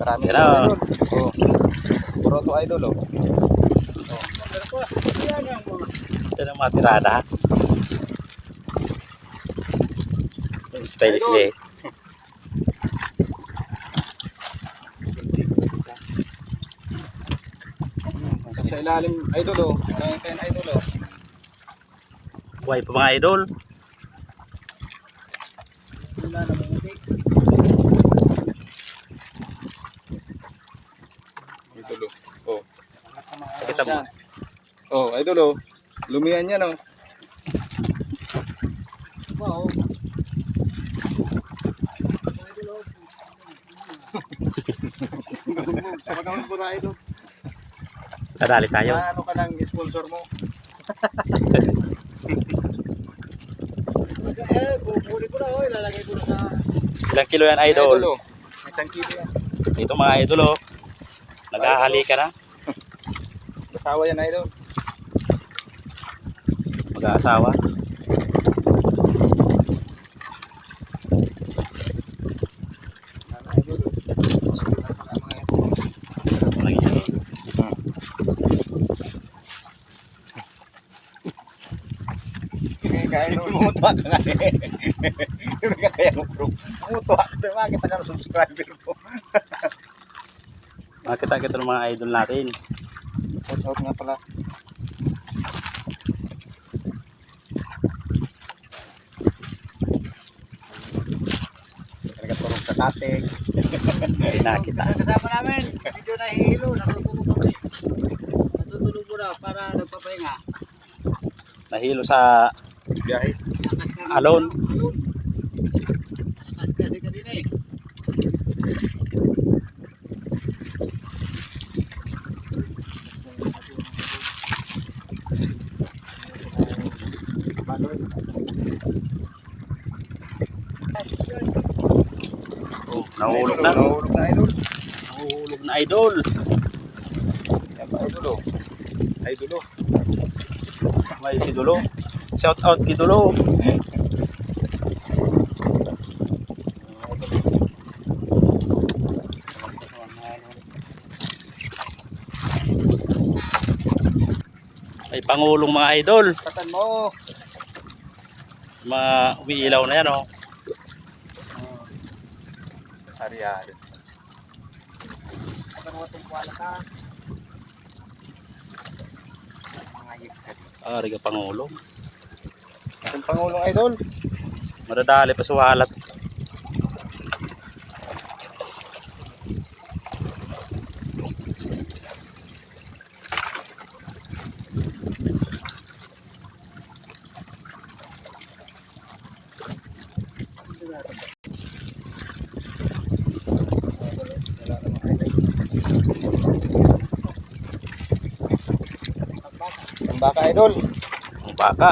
Marami na. Oh. Puro to idol oh. Mga. Ito na mga tirada. Spanish eh. Sa ilalim idol oh. Marami tayong idol oh. Buhay pa mga idol. Wala na mga utik. Idol oh. Oh. Kita mo. Oh, idol oh. Lumihan yan oh. Wow. Na ito. Kadali tayo. Ano ka ng sponsor mo? Eh, kukunin ko na, oh. Ilalagay ko na sa... Ilang kilo yan idol? oh. Isang kilo yan. Ito mga idol oh. Naghahali ka na. Kasawa yan idol. Mag-aasawa. Ano idol oh. Mga idol. Lagi yan. Kaya nung mutuwa ka nga eh. Hindi ka kaya bro. Mutuwa ka. Makita ka ng subscriber mo. Makita kita ng mga idol natin. Shout out nga pala. Talaga turong sa katig. Hindi nakita. Kasama namin, medyo nahihilo, natutulog kami. Natutulog muna para nagpapahinga. Nahilo sa Biyahe. Lakas na Alon. Alon. Lakas kasi kanina eh. oh, nahulog na. Nahulog na idol. Nahulog na idol. Idol oh. Idol oh. May si Dulo. Shout out kay Dulo. May pangulong mga idol. Patan mo. Mga umiilaw na yan oh. Yigkat. Ah, riga pangulong. Itong Pangulong Idol. Madadali pa sa walat. Baka Idol. Baka.